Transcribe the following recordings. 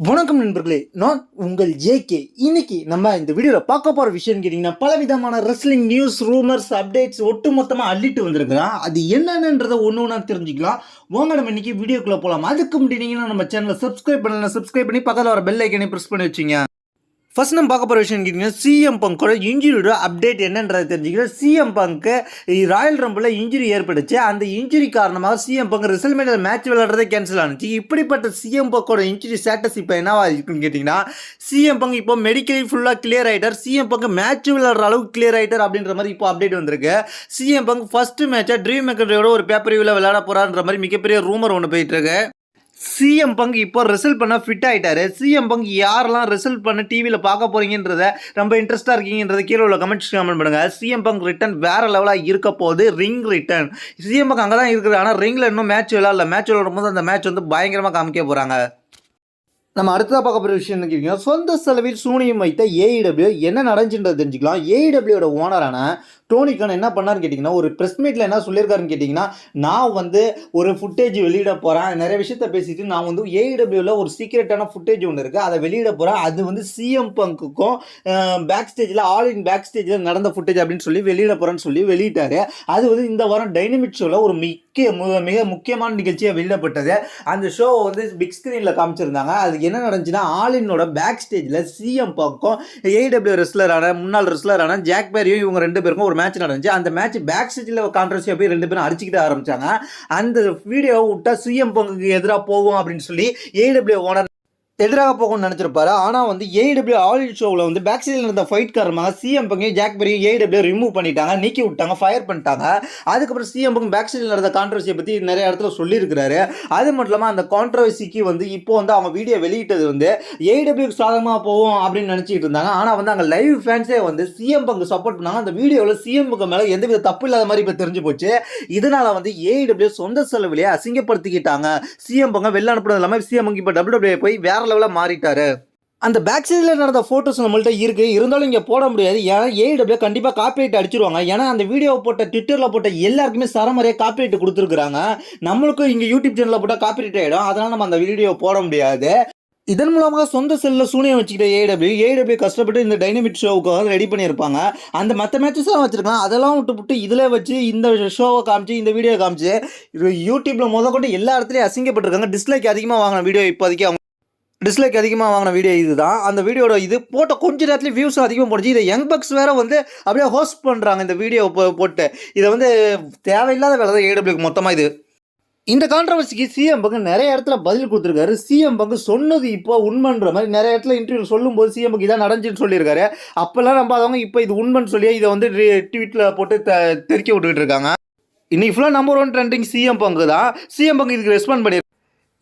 வணக்கம் நண்பர்களே நான் உங்கள் ஜேகே இன்னைக்கு நம்ம இந்த வீடியோவில் பார்க்க போகிற விஷயம்னு கேட்டிங்கன்னா பல விதமான ரெஸ்லிங் நியூஸ் ரூமர்ஸ் அப்டேட்ஸ் ஒட்டு மொத்தமாக அள்ளிட்டு வந்திருக்கிறோம் அது என்னென்னன்றதை ஒன்று ஒன்றா தெரிஞ்சுக்கலாம். வாங்க நம்ம இன்றைக்கி வீடியோக்குள்ளே போகலாம் அதுக்கு முன்னாடி நம்ம சேனலை சப்ஸ்கிரைப் பண்ணலாம் சப்ஸ்கிரைப் பண்ணி பக்கத்தில் வர பெல் ஐக்கனை ப்ரெஸ் பண்ணி வச்சுங்க. ஃபர்ஸ்ட் நம்ம பார்க்க போகிற விஷயம் கேட்டிங்கன்னா சிஎம் பங்கோட இன்ஜுரியோட அப்டேட் என்னன்றதை தெரிஞ்சுக்கிறோம் சிஎம் பங்க்கு ராயல் ரம்பில் இன்ஜுரி ஏற்பட்டுச்சு. அந்த இன்ஜுரி காரணமாக சிஎம் பங்க் ரிசல்மெண்ட் மேட்ச் விளையாடுறதே கேன்சல் ஆனிச்சு. இப்படிப்பட்ட சிஎம் பங்கோட இன்ஜுரி ஸ்டேட்டஸ் இப்போ என்னவா இருக்குன்னு கேட்டிங்கன்னா சிஎம் பங்க் இப்போ மெடிக்கலி ஃபுல்லாக கிளியர் ஆகிட்டார் சிஎம் பங்க் மேட்ச் விளையாடுற அளவுக்கு கிளியர் ஆகிட்டார் அப்படின்ற மாதிரி இப்போ அப்டேட் வந்திருக்கு. சிஎம் பங்க் ஃபஸ்ட்டு மேட்சாக ட்ரீம் மேக்கரோட ஒரு பேப்பர் வியூவில் விளையாட போகிறான்ற மாதிரி மிகப்பெரிய ரூமர் ஒன்று போயிட்டுருக்கு சிஎம் பங்கு இப்போ ரிசல்ட் பண்ண ஃபிட் ஆகிட்டாரு சிஎம் பங்கு யாரெல்லாம் ரிசல்ட் பண்ண டிவியில் பார்க்க போகிறீங்கன்றத ரொம்ப இன்ட்ரெஸ்ட்டாக இருக்கீங்கன்றது கீழே உள்ள கமெண்ட்ஸ் கமெண்ட் பண்ணுங்க. சிஎம் பங்கு ரிட்டன் வேறு லெவலாக இருக்க போகுது. ரிங் ரிட்டன் சிஎம் பங்கு அங்கே தான் இருக்குது ஆனால் ரிங்கில் இன்னும் மேட்ச் விளாட்ல மேட்ச் விளாடும் போது அந்த மேட்ச் வந்து பயங்கரமாக காமிக்க போகிறாங்க நம்ம அடுத்ததாக பார்க்க போகிற விஷயம் என்ன கேட்டீங்கன்னா சொந்த செலவில் சூனியம் வைத்த ஏஇடபிள்யூ என்ன நடந்துச்சுன்றது தெரிஞ்சுக்கலாம். ஏஇடபிள்யூட ஓனரான டோனி கான் என்ன பண்ணார்னு கேட்டிங்கன்னா ஒரு ப்ரெஸ் மீட்டில் என்ன சொல்லியிருக்காருன்னு கேட்டிங்கன்னா நான் வந்து ஒரு ஃபுட்டேஜ் வெளியிட போகிறேன் நிறைய விஷயத்த பேசிட்டு நான் வந்து ஏஇடபிள்யூவில் ஒரு சீக்ரெட்டான ஃபுட்டேஜ் ஒன்று இருக்குது அதை வெளியிட போகிறேன் அது வந்து சிஎம் பங்குக்கும் பேக் ஸ்டேஜில் ஆல் இன் பேக் ஸ்டேஜில் நடந்த ஃபுட்டேஜ் அப்படின்னு சொல்லி வெளியிட போகிறேன்னு சொல்லி வெளியிட்டார். அது வந்து இந்த வாரம் டைனமிக் ஷோவில் ஒரு முக்கிய மிக முக்கியமான நிகழ்ச்சியாக வெளியிடப்பட்டது. அந்த ஷோவை வந்து பிக் ஸ்க்ரீனில் காமிச்சிருந்தாங்க. அது என்ன நடந்துச்சுன்னா ஆலினோட பேக் ஸ்டேஜில் சிஎம் பக்கம் ஏடபிள்யூ ரெஸ்லரான முன்னாள் ரெஸ்லரான ஜாக் பேரியும் இவங்க ரெண்டு பேருக்கும் ஒரு மேட்ச் நடந்துச்சு. அந்த மேட்ச் பேக் ஸ்டேஜில் கான்ட்ரவர்சியாக போய் ரெண்டு பேரும் அடிச்சுக்கிட்டு ஆரம்பிச்சாங்க. அந்த வீடியோவை விட்டா சிஎம் பங்குக்கு எதிராக போகும் அப்படின்னு சொல்லி ஏடபிள்யூ ஓனர் எதிராக போகணும்னு நினச்சிருப்பாரு. ஆனால் வந்து ஏடபிள்யூ ஆல் இன் ஷோவில் வந்து பேக் சைடில் இருந்த ஃபைட் காரணமாக சிஎம் பங்கையும் ஜாக் பெரியும் ஏடபிள்யூ ரிமூவ் பண்ணிட்டாங்க. நீக்கி விட்டாங்க ஃபயர் பண்ணிட்டாங்க. அதுக்கப்புறம் சிஎம் பங்கு பேக் சைடில் நடந்த கான்ட்ரவர்சியை பற்றி நிறைய இடத்துல சொல்லியிருக்கிறாரு. அது மட்டும் இல்லாமல் அந்த கான்ட்ரவர்சிக்கு வந்து இப்போ வந்து அவங்க வீடியோ வெளியிட்டது வந்து ஏடபிள்யூக்கு சாதகமாக போகும் அப்படின்னு நினச்சிட்டு இருந்தாங்க. ஆனால் வந்து அங்கே லைவ் ஃபேன்ஸே வந்து சிஎம் பங்கு சப்போர்ட் பண்ணாங்க. அந்த வீடியோவில் சிஎம் பங்கு மேலே எந்தவித தப்பு இல்லாத மாதிரி இப்போ தெரிஞ்சு போச்சு. இதனால் வந்து ஏடபிள்யூ சொந்த செலவிலேயே அசிங்கப்படுத்திக்கிட்டாங்க. சிஎம் பங்கு வெளில அனுப்புறது இல்லாமல் சிஎம் பங்கு இப்போ டபிள்யூ போய் வேற லெவலாக மாறிட்டாரு. அந்த பேக் சைடில் நடந்த ஃபோட்டோஸ் நம்மள்ட்ட இருக்கு. இருந்தாலும் இங்கே போட முடியாது. ஏன்னா ஏஇடபிள்யூ கண்டிப்பாக காப்பிரைட் அடிச்சிருவாங்க. ஏன்னா அந்த வீடியோ போட்ட ட்விட்டரில் போட்ட எல்லாருக்குமே சரமறையாக காப்பிரைட் கொடுத்துருக்குறாங்க. நம்மளுக்கும் இங்கே யூடியூப் சேனலில் போட்டால் காப்பிரைட் ஆகிடும் அதனால் நம்ம அந்த வீடியோ போட முடியாது. இதன் மூலமாக சொந்த செல்லில் சூனியம் வச்சுக்கிட்ட ஏடபிள்யூ ஏடபிள்யூ கஷ்டப்பட்டு இந்த டைனமிக் ஷோவுக்காக ரெடி பண்ணியிருப்பாங்க. அந்த மற்ற மேட்சஸ்லாம் வச்சுருக்கலாம். அதெல்லாம் விட்டு விட்டு இதில் வச்சு இந்த ஷோவை காமிச்சு இந்த வீடியோ காமிச்சு யூடியூப்பில் முத கொண்டு எல்லா இடத்துலையும் அசிங்கப்பட்டிருக்காங்க. டிஸ்லைக் அதிகமாக வாங்கின வீடியோ இப்போதைக்கு அவங்க டிஸ்லைக் அதிகமாக வாங்கின வீடியோ இதுதான். அந்த வீடியோட இது போட்ட கொஞ்ச நேரத்துலேயும் வியூஸும் அதிகமாக போடுச்சு. இதை யங் பக்ஸ் வேற வந்து அப்படியே ஹோஸ்ட் பண்ணுறாங்க இந்த வீடியோ போட்டு. இதை வந்து தேவையில்லாத வேலை தான் ஏடபிள்யூக்கு மொத்தமாக இது. இந்த கான்ட்ரவர்சிக்கு சிஎம் பங்கு நிறைய இடத்துல பதில் கொடுத்துருக்காரு. சிஎம் பங்கு சொன்னது இப்போ உண்மைன்ற மாதிரி நிறைய இடத்துல இன்டர்வியூ சொல்லும்போது சிஎம் பங்கு இதான் நடந்துச்சுன்னு சொல்லியிருக்காரு. அப்போல்லாம் நம்பாதவங்க இப்போ இது உண்மைன்னு சொல்லி இதை வந்து ட்வீட்டில் போட்டு த தெறிக்க விட்டுக்கிட்டு இருக்காங்க. இன்னைக்கு ஃபுல்லாக நம்பர் ஒன் ட்ரெண்டிங் சிஎம் பங்கு தான். சிஎம் பங்கு இதுக்கு ரெஸ்பாண்ட் பண்ணி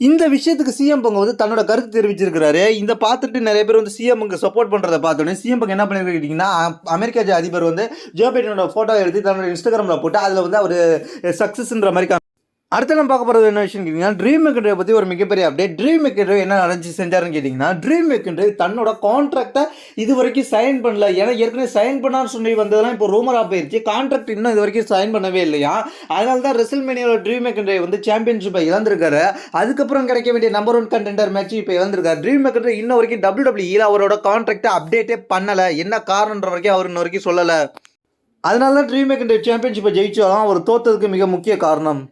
இந்த விஷயத்துக்கு சிஎம் பங்க வந்து தன்னோட கருத்து தெரிவிச்சிருக்கிறாரு. இந்த பார்த்துட்டு நிறைய பேர் வந்து சிஎம் பங்கு சப்போர்ட் பண்ணுறதை பார்த்தோன்னே சிஎம் பங்கு என்ன பண்ணிருக்கீங்கன்னா அமெரிக்கா ஜ- அதிபர் வந்து ஜோ பைடனோட ஃபோட்டோ எடுத்து தன்னோட இன்ஸ்டாகிராமில் போட்டு அதில் வந்து அவர் சக்ஸஸ்ன்ற மாதிரி அடுத்து நம்ம பார்க்க போகிறது என்ன விஷயம் கேட்டிங்கன்னா ட்ரீம் மேக்கரை பற்றி ஒரு மிகப்பெரிய அப்டேட் ட்ரீம் மேக்கர் என்ன நடந்துச்சு செஞ்சாருன்னு கேட்டிங்கன்னா ட்ரீம் மேக்கர் தன்னோட கான்ட்ராக்டை இது வரைக்கும் சைன் பண்ணல. ஏன்னா ஏற்கனவே சைன் பண்ணான்னு சொல்லி வந்ததெல்லாம் இப்போ ரூமராக போயிருச்சு. கான்ட்ராக்ட் இன்னும் இது வரைக்கும் சைன் பண்ணவே இல்லையா? அதனால தான் ரெசில் மேனியோட ட்ரீம் மேக்கர் வந்து சாம்பியன்ஷிப்பை இழந்திருக்காரு. அதுக்கப்புறம் கிடைக்க வேண்டிய நம்பர் ஒன் கண்டெண்டர் மேட்ச் இப்போ இழந்திருக்காரு. ட்ரீம் மேக்கர் இன்ன வரைக்கும் டபிள்யூ டபிள்யூ அவரோட கான்ட்ராக்டை அப்டேட்டே பண்ணலை. என்ன காரணன்ற வரைக்கும் அவர் இன்ன வரைக்கும் சொல்லலை. அதனால தான் ட்ரீம் மேக்கர் சாம்பியன்ஷிப்பை ஜெயிச்சாலும் அவர் தோத்ததுக்கு மிக முக்கிய காரணம்.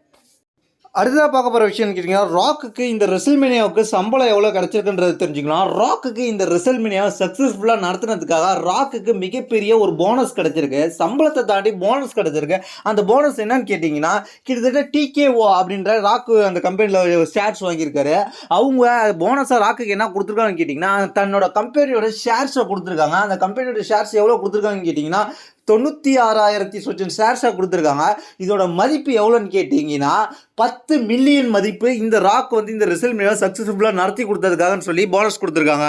அடுத்ததாக பார்க்க போகிற விஷயம் கேட்டிங்கன்னா ராக்குக்கு இந்த ரெசல்மினியாவுக்கு சம்பளம் எவ்வளோ கிடச்சிருக்குன்றது தெரிஞ்சுக்கலாம் ராக்குக்கு இந்த ரெசல்மினியாவை சக்ஸஸ்ஃபுல்லாக நடத்துனதுக்காக ராக்குக்கு மிகப்பெரிய ஒரு போனஸ் கிடச்சிருக்கு. சம்பளத்தை தாண்டி போனஸ் கிடச்சிருக்கு. அந்த போனஸ் என்னன்னு கேட்டிங்கன்னா கிட்டத்தட்ட டிகேஓ அப்படின்ற ராக்கு அந்த கம்பெனியில் ஷேர்ஸ் வாங்கியிருக்காரு. அவங்க போனஸாக ராக்குக்கு என்ன கொடுத்துருக்காங்கன்னு கேட்டிங்கன்னா தன்னோட கம்பெனியோட ஷேர்ஸை கொடுத்துருக்காங்க. அந்த கம்பெனியோட ஷேர்ஸ் எவ்வளோ கொடுத்துருக்காங்கன்னு கேட்டிங்கன்னா தொண்ணூற்றி ஆறாயிரத்தி சொச்சம் ஷேர்ஸாக கொடுத்துருக்காங்க. இதோட மதிப்பு எவ்வளோன்னு கேட்டிங்கன்னா பத்து மில்லியன் மதிப்பு இந்த ராக் வந்து இந்த ரிசல்ட் மேலே சக்ஸஸ்ஃபுல்லாக நடத்தி கொடுத்ததுக்காகன்னு சொல்லி போனஸ் கொடுத்துருக்காங்க.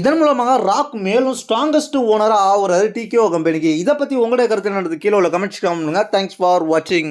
இதன் மூலமாக ராக் மேலும் ஸ்ட்ராங்கஸ்ட் ஓனராக ஆகுறாரு டிகேஓ கம்பெனிக்கு இதை பற்றி உங்களுடைய கருத்து என்னது கீழே உள்ள கமெண்ட்ஸ் பண்ணுங்க தேங்க்ஸ் ஃபார் வாட்சிங்